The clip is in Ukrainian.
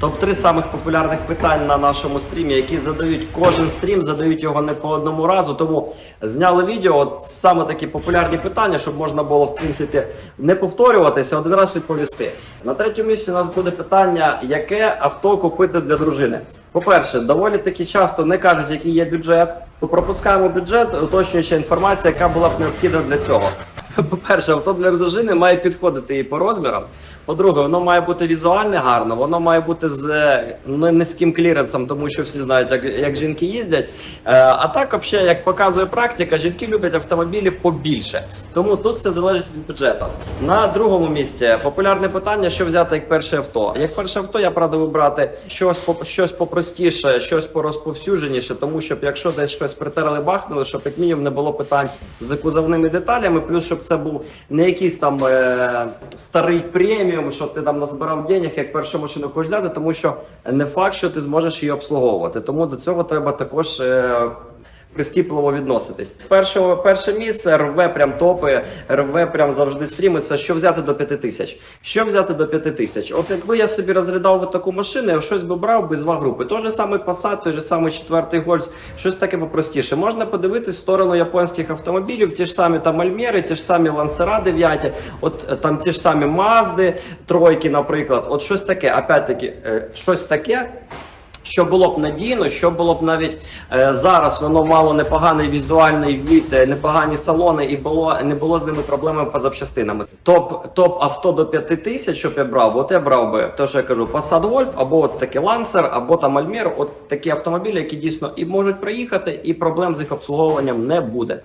Топ-3 самих популярних питань на нашому стрімі, які задають кожен стрім, задають його не по одному разу. Тому зняли відео. От саме такі популярні питання, щоб можна було в принципі не повторюватися, один раз відповісти. На третьому місці у нас буде питання, яке авто купити для дружини. По-перше, доволі таки часто не кажуть, який є бюджет. То пропускаємо бюджет, уточнююча інформація, яка була б необхідна для цього. По-перше, авто для дружини має підходити і по розмірам. По-друге, воно має бути візуально гарно, воно має бути з е, ну, низьким кліренсом, тому що всі знають, як, як жінки їздять. Е, а так, взагалі, як показує практика, жінки люблять автомобілі побільше. Тому тут все залежить від бюджету. На другому місці популярне питання, що взяти як перше авто. Як перше авто, я правда вибрати щось щось попростіше, щось порозповсюдженіше, тому щоб якщо десь щось притерли, бахнули, щоб як мінімум не було питань з кузовними деталями, плюс щоб це був не якийсь там е, старий преміум, що ти там назбирав денег, як першу машину хочеш взяти, тому що не факт, що ти зможеш її обслуговувати. Тому до цього треба також. Е, Прискіпливо відноситись. Перше, перше місце рве прям топи, рве прям завжди стрімиться. Що взяти до 5 тисяч? Що взяти до 5 тисяч? От якби я собі розглядав би таку машину, я щось би брав би з два групи. Той же самий Passat, той же самий четвертий Гольц, щось таке попростіше. Можна подивитись в сторону японських автомобілів, ті ж самі там Альмери, ті ж самі Лансера 9, от е, там ті ж самі Мазди, тройки, наприклад. От щось таке, опять-таки, е, щось таке. Що було б надійно, що було б навіть е, зараз воно мало непоганий візуальний від, е, непогані салони, і було не було з ними проблеми по запчастинами. Топ топ авто до 5 тисяч, щоб я брав, от я брав би те, що я кажу, Passat Wolf, або от такий Lancer, або там Almera, от такі автомобілі, які дійсно і можуть проїхати, і проблем з їх обслуговуванням не буде.